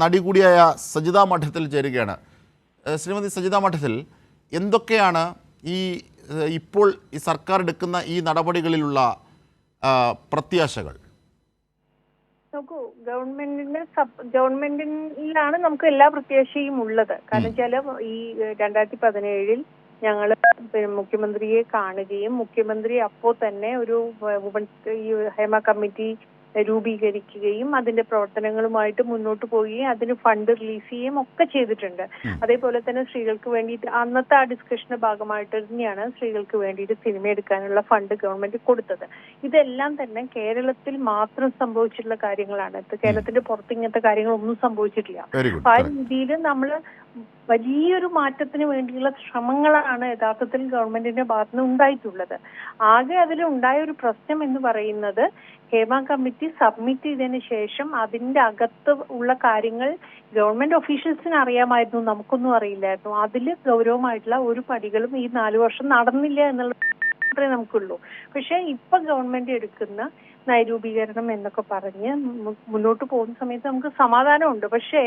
നടി കൂടിയായ സജിത മഠത്തിൽ ചേരുകയാണ്. ശ്രീമതി സജിത മഠത്തിൽ എന്തൊക്കെയാണ് ഈ ഇപ്പോൾ ഈ സർക്കാർ എടുക്കുന്ന ഈ നടപടികളിലുള്ള പ്രത്യാശകൾ? നോക്കൂ ഗവൺമെന്റിന് ഗവൺമെന്റിലാണ് നമുക്ക് എല്ലാ പ്രത്യാശയും ഉള്ളത്. കാരണം വെച്ചാൽ ഈ രണ്ടായിരത്തി പതിനേഴിൽ ഞങ്ങൾ മുഖ്യമന്ത്രിയെ കാണുകയും മുഖ്യമന്ത്രി അപ്പോ തന്നെ ഒരു വുമൻസ് ഈ ഹേമ കമ്മിറ്റി രൂപീകരിക്കുകയും അതിന്റെ പ്രവർത്തനങ്ങളുമായിട്ട് മുന്നോട്ട് പോവുകയും അതിന് ഫണ്ട് റിലീസ് ചെയ്യുകയും ഒക്കെ ചെയ്തിട്ടുണ്ട്. അതേപോലെ തന്നെ സ്ത്രീകൾക്ക് വേണ്ടിയിട്ട് അന്നത്തെ ആ ഡിസ്കഷന്റെ ഭാഗമായിട്ട് തന്നെയാണ് സ്ത്രീകൾക്ക് വേണ്ടിയിട്ട് സിനിമ എടുക്കാനുള്ള ഫണ്ട് ഗവൺമെന്റ് കൊടുത്തത്. ഇതെല്ലാം തന്നെ കേരളത്തിൽ മാത്രം സംഭവിച്ചിട്ടുള്ള കാര്യങ്ങളാണ്. കേരളത്തിന്റെ പുറത്ത് ഇങ്ങനത്തെ കാര്യങ്ങളൊന്നും സംഭവിച്ചിട്ടില്ല. അപ്പൊ ആ രീതിയിൽ നമ്മൾ വലിയൊരു മാറ്റത്തിന് വേണ്ടിയുള്ള ശ്രമങ്ങളാണ് യഥാർത്ഥത്തിൽ ഗവൺമെന്റിന്റെ ഭാഗത്തുനിന്ന് ഉണ്ടായിട്ടുള്ളത്. ആകെ അതിൽ ഉണ്ടായ ഒരു പ്രശ്നം എന്ന് പറയുന്നത് ഹേമ കമ്മിറ്റി സബ്മിറ്റ് ചെയ്തതിന് ശേഷം അതിന്റെ അകത്ത് ഉള്ള കാര്യങ്ങൾ ഗവൺമെന്റ് ഒഫീഷ്യൽസിന് അറിയാമായിരുന്നു നമുക്കൊന്നും അറിയില്ലായിരുന്നു. അതിൽ ഗൗരവമായിട്ടുള്ള ഒരു പടികളും ഈ നാലു വർഷം നടന്നില്ല എന്നുള്ള മാത്രമേ നമുക്കുള്ളൂ. പക്ഷെ ഇപ്പൊ ഗവൺമെന്റ് എടുക്കുന്ന നൈരൂപീകരണം എന്നൊക്കെ പറഞ്ഞ് മുന്നോട്ട് പോകുന്ന സമയത്ത് നമുക്ക് സമാധാനമുണ്ട്. പക്ഷേ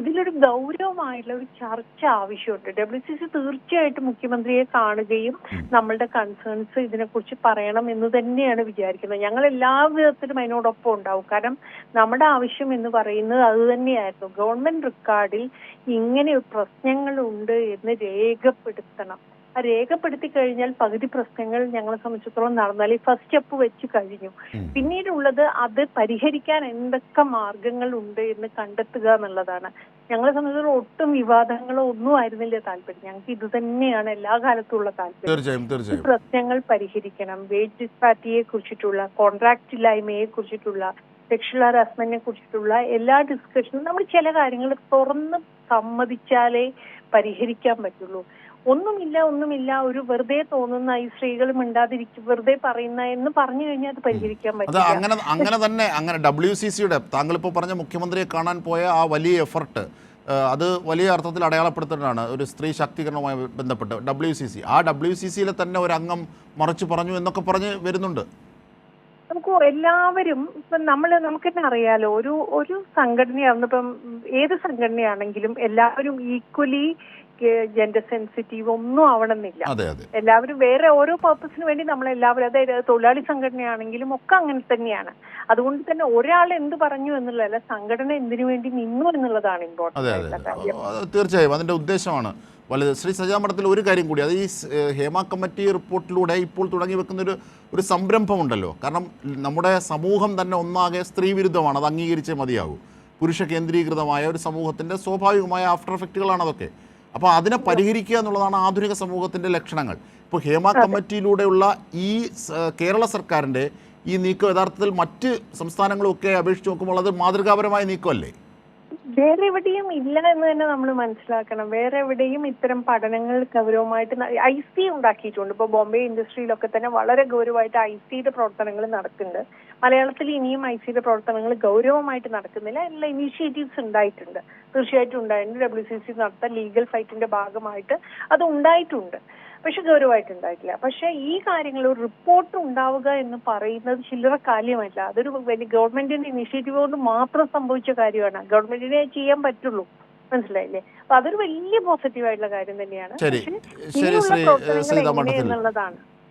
ഇതിലൊരു ഗൗരവമായിട്ടുള്ള ഒരു ചർച്ച ആവശ്യമുണ്ട്. ഡബ്ല്യു സി സി തീർച്ചയായിട്ടും മുഖ്യമന്ത്രിയെ കാണുകയും നമ്മളുടെ കൺസേൺസ് ഇതിനെക്കുറിച്ച് പറയണം എന്ന് തന്നെയാണ് വിചാരിക്കുന്നത്. ഞങ്ങൾ എല്ലാ വിധത്തിലും അതിനോടൊപ്പം ഉണ്ടാവും. കാരണം നമ്മുടെ ആവശ്യം എന്ന് പറയുന്നത് അത് തന്നെയായിരുന്നു. ഗവൺമെന്റ് റെക്കോർഡിൽ ഇങ്ങനെ പ്രശ്നങ്ങളുണ്ട് എന്ന് രേഖപ്പെടുത്തണം. രേഖപ്പെടുത്തി കഴിഞ്ഞാൽ പകുതി പ്രശ്നങ്ങൾ ഞങ്ങളെ സംബന്ധിച്ചിടത്തോളം നടന്നാൽ ഈ ഫസ്റ്റ് സ്റ്റെപ്പ് വെച്ച് കഴിഞ്ഞു. പിന്നീടുള്ളത് അത് പരിഹരിക്കാൻ എന്തൊക്കെ മാർഗങ്ങൾ ഉണ്ട് എന്ന് കണ്ടെത്തുക എന്നുള്ളതാണ്. ഞങ്ങളെ സംബന്ധിച്ചിടത്തോളം ഒട്ടും വിവാദങ്ങളോ ഒന്നും ആയിരുന്നില്ല താല്പര്യം. ഞങ്ങൾക്ക് ഇത് തന്നെയാണ് എല്ലാ കാലത്തുള്ള താല്പര്യം. പ്രശ്നങ്ങൾ പരിഹരിക്കണം. വേജ് ഡിസ്പാറ്റിയെ കുറിച്ചിട്ടുള്ള കോൺട്രാക്ട് ഇല്ലായ്മയെ കുറിച്ചിട്ടുള്ള സെക്ഷൽ ഹറാസ്മെന്റിനെ കുറിച്ചിട്ടുള്ള എല്ലാ ഡിസ്കഷനും നമ്മൾ ചില കാര്യങ്ങൾ തുറന്ന് സമ്മതിച്ചാലേ പരിഹരിക്കാൻ പറ്റുള്ളൂ. ഒന്നുമില്ല ഒന്നുമില്ല ഒരു വെറുതെ തോന്നുന്ന ഈ സ്ത്രീകൾ മിണ്ടാതിരിക്കും വെറുതെ പറയുന്ന എന്ന് പറഞ്ഞു കഴിഞ്ഞാൽ അത് പരിഹരിക്കാൻ പറ്റും അങ്ങനെ അങ്ങനെ തന്നെ അങ്ങനെ ഡബ്ല്യു സി സിയുടെ താങ്കൾ ഇപ്പോൾ പറഞ്ഞ മുഖ്യമന്ത്രിയെ കാണാൻ പോയ ആ വലിയ എഫർട്ട് അത് വലിയ അർത്ഥത്തിൽ അടയാളപ്പെടുത്തേണ്ടതാണ് ഒരു സ്ത്രീ ശാക്തീകരണവുമായി ബന്ധപ്പെട്ട് ഡബ്ല്യു സി സി ആ ഡബ്ല്യു സി സിയിലെ തന്നെ ഒരു അംഗം മറച്ചു പറഞ്ഞു എന്നൊക്കെ പറഞ്ഞ് വരുന്നുണ്ട്. നമുക്ക് എല്ലാവരും ഇപ്പം നമ്മൾ നമുക്ക് തന്നെ അറിയാലോ ഒരു ഒരു സംഘടനയാണ് ഇപ്പം ഏത് സംഘടനയാണെങ്കിലും എല്ലാവരും ഈക്വലി ജെൻഡർ സെൻസിറ്റീവ് ഒന്നും ആവണമെന്നില്ല. എല്ലാവരും വേറെ ഓരോ പർപ്പസിന് വേണ്ടി നമ്മൾ എല്ലാവരും അതായത് തൊഴിലാളി സംഘടനയാണെങ്കിലും ഒക്കെ അങ്ങനെ തന്നെയാണ്. അതുകൊണ്ട് തന്നെ ഒരാൾ എന്ത് പറഞ്ഞു എന്നുള്ളതല്ല സംഘടന എന്തിനു വേണ്ടി നിന്നു എന്നുള്ളതാണ് ഇമ്പോർട്ടന്റ് തീർച്ചയായും. അതിന്റെ ഉദ്ദേശമാണ് വലുത്. ശ്രീ സജാമഠത്തിൽ ഒരു കാര്യം കൂടി അത് ഈ ഹേമ കമ്മിറ്റി റിപ്പോർട്ടിലൂടെ ഇപ്പോൾ തുടങ്ങി വെക്കുന്നൊരു ഒരു ഒരു സംരംഭമുണ്ടല്ലോ. കാരണം നമ്മുടെ സമൂഹം തന്നെ ഒന്നാകെ സ്ത്രീ വിരുദ്ധമാണ് അത് അംഗീകരിച്ചേ മതിയാകൂ പുരുഷ കേന്ദ്രീകൃതമായ ഒരു സമൂഹത്തിന്റെ സ്വാഭാവികമായ ആഫ്റ്റർ എഫക്റ്റുകളാണ് അതൊക്കെ. അപ്പോൾ അതിനെ പരിഹരിക്കുക എന്നുള്ളതാണ് ആധുനിക സമൂഹത്തിന്റെ ലക്ഷണങ്ങൾ. ഇപ്പോൾ ഹേമ കമ്മിറ്റിയിലൂടെയുള്ള ഈ കേരള സർക്കാരിന്റെ ഈ നീക്കം യഥാർത്ഥത്തിൽ മറ്റ് സംസ്ഥാനങ്ങളൊക്കെ അപേക്ഷിച്ച് നോക്കുമ്പോൾ അത് മാതൃകാപരമായ നീക്കമല്ലേ? വേറെ എവിടെയും ഇല്ല എന്ന് തന്നെ നമ്മൾ മനസ്സിലാക്കണം. വേറെ എവിടെയും ഇത്തരം പഠനങ്ങൾ ഗൗരവമായിട്ട് ഐ സി ഉണ്ടാക്കിയിട്ടുണ്ട്. ഇപ്പൊ ബോംബെ ഇൻഡസ്ട്രിയിലൊക്കെ തന്നെ വളരെ ഗൗരവമായിട്ട് ഐ സിയുടെ പ്രവർത്തനങ്ങൾ നടക്കുന്നുണ്ട്. മലയാളത്തിൽ ഇനിയും ഐ സിയുടെ പ്രവർത്തനങ്ങൾ ഗൗരവമായിട്ട് നടക്കുന്നില്ല. എല്ലാ ഇനീഷ്യേറ്റീവ്സ് ഉണ്ടായിട്ടുണ്ട്. തീർച്ചയായിട്ടും ഉണ്ടായിട്ടുണ്ട്. ഡബ്ല്യു സി സി നടത്ത ലീഗൽ ഫൈറ്റിന്റെ ഭാഗമായിട്ട് അത് ഉണ്ടായിട്ടുണ്ട്. പക്ഷെ ഗൗരവമായിട്ട് ഉണ്ടായിട്ടില്ല. പക്ഷെ ഈ കാര്യങ്ങൾ ഒരു റിപ്പോർട്ട് ഉണ്ടാവുക എന്ന് പറയുന്നത് ചില്ലറ കാര്യമല്ല. അതൊരു വലിയ ഗവൺമെന്റിന്റെ ഇനിഷ്യേറ്റീവ് കൊണ്ട് മാത്രം സംഭവിച്ച കാര്യമാണ്. ഗവൺമെന്റിനെ ചെയ്യാൻ പറ്റുള്ളൂ. മനസ്സിലായില്ലേ? അപ്പൊ അതൊരു വലിയ പോസിറ്റീവ് ആയിട്ടുള്ള കാര്യം തന്നെയാണ്. പക്ഷെ ഇനിയുള്ള പ്രവർത്തനങ്ങൾ എങ്ങനെയെന്നുള്ളതാണ്.